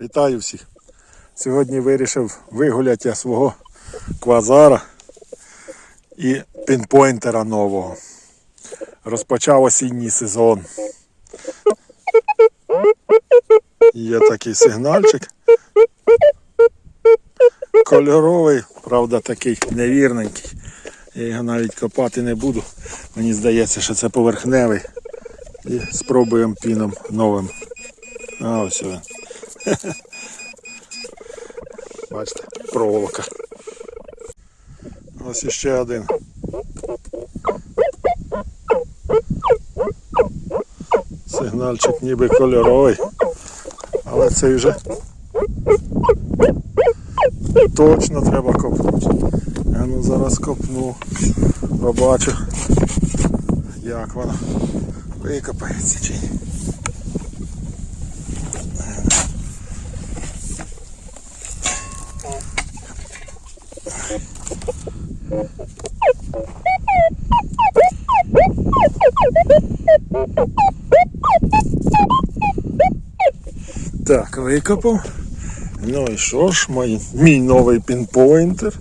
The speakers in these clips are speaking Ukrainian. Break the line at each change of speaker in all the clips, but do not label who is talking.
Вітаю всіх. Сьогодні вирішив вигуляти я свого квазара і пінпойнтера нового. Розпочав осінній сезон. Є такий сигнальчик. Кольоровий, правда, такий невірненький. Я його навіть копати не буду. Мені здається, що це поверхневий. І спробуємо піном новим. А ось він. Бачите, проволока. Ось іще один. Сигнальчик ніби кольоровий, але цей вже точно треба копнути. Я ну зараз копну, побачу, як воно викопається чи ні. Так, викопав. Ну і що ж, мій, мій новий пінпойнтер.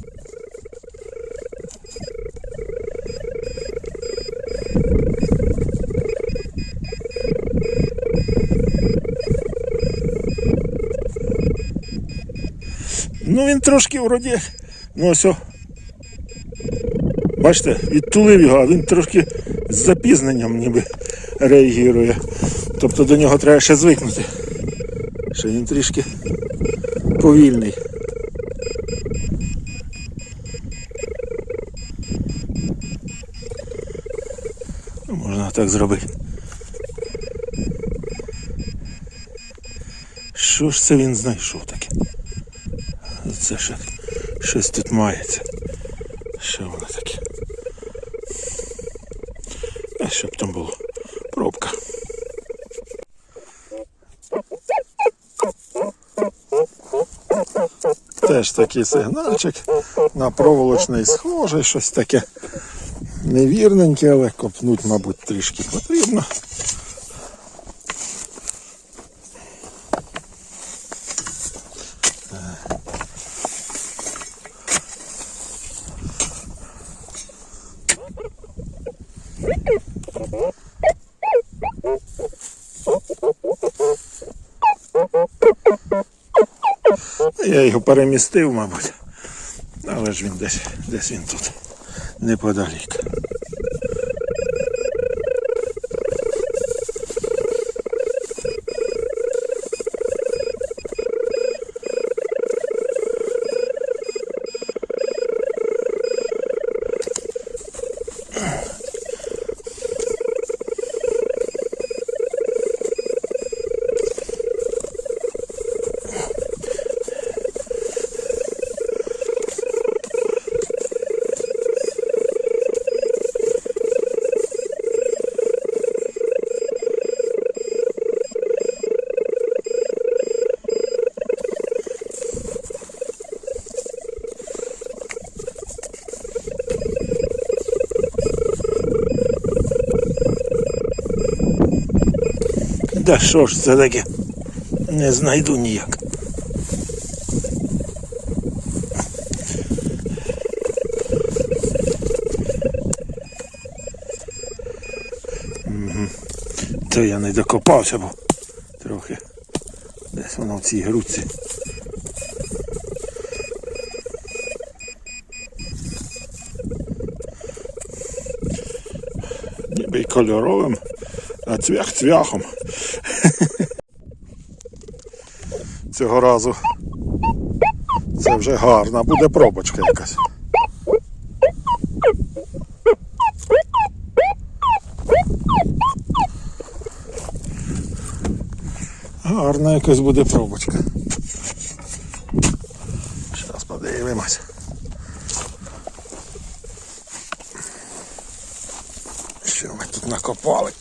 Ну він трошки вроді. Ну ось. Бачите, відтулив його, а він трошки з запізненням ніби реагує. Тобто до нього треба ще звикнути. Що він трішки повільний. Ну, Можна так зробити. Що ж це він знайшов таке? Це ще щось тут мається. Що воно таке? А щоб там було Теж такий сигнальчик на проволочний схожий, щось таке невірненьке, але копнуть, мабуть, трішки потрібно. Я його перемістив, мабуть. Але ж він десь, десь він тут неподалік. Да що ж це таке? Не знайду ніяк. То я не докопався, бо трохи десь воно в цій грудці. Ніби й кольоровим, а цвях цвяхом. Цього разу це вже гарна буде пробочка якась. Гарна якась буде пробочка. Зараз подивимось. Що ми тут накопали?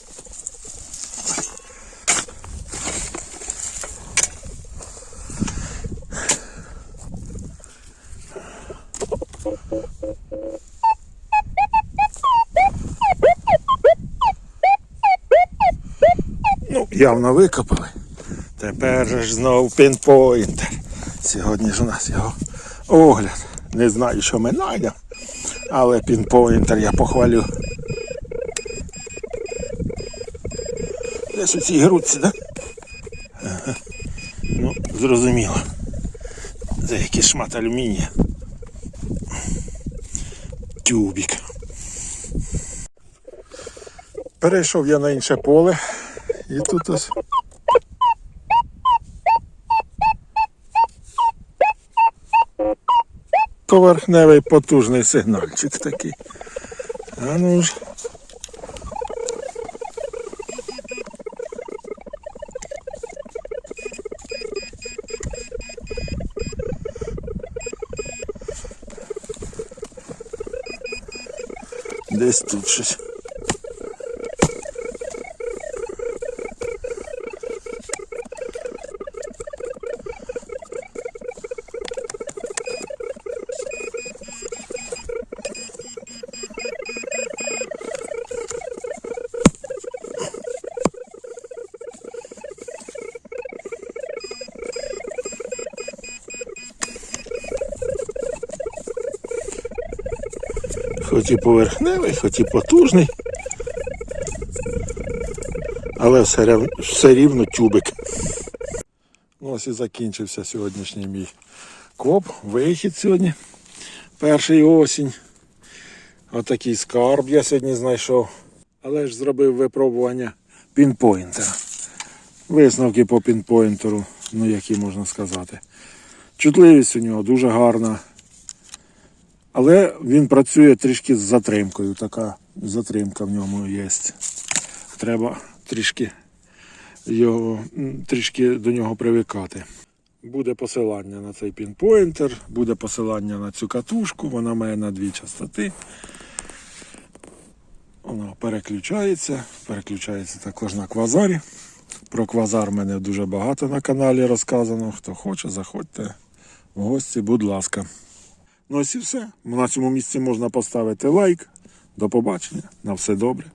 Явно викопали. Тепер ж знов пінпойнтер. Сьогодні ж у нас його огляд. Не знаю, що ми знайдемо, але пінпойнтер я похвалю. Десь у цій грудці? Да? Ага. Ну, зрозуміло. Це якийсь шмат алюмінія. Тюбік. Перейшов я на інше поле і тут ось. Поверхневий потужний сигнальчик такий. А ну ж. Десь тут щось. Хоч і поверхневий, хоч і потужний. Але все, все рівно тюбик. Ось і закінчився сьогоднішній мій коп. Вихід сьогодні. Перший осінь. Отакий скарб я сьогодні знайшов. Але ж зробив випробування пінпойнтера. Висновки по пінпойнтеру, ну які можна сказати. Чутливість у нього дуже гарна. Але він працює трішки з затримкою. Така затримка в ньому є. Треба трішки, його, трішки до нього привикати. Буде посилання на цей пінпойнтер, буде посилання на цю катушку, вона має на дві частоти. Воно переключається, переключається також на квазарі. Про квазар в мене дуже багато на каналі розказано. Хто хоче, заходьте в гості, будь ласка. Ну ось і все. На цьому місці можна поставити лайк. До побачення. На все добре.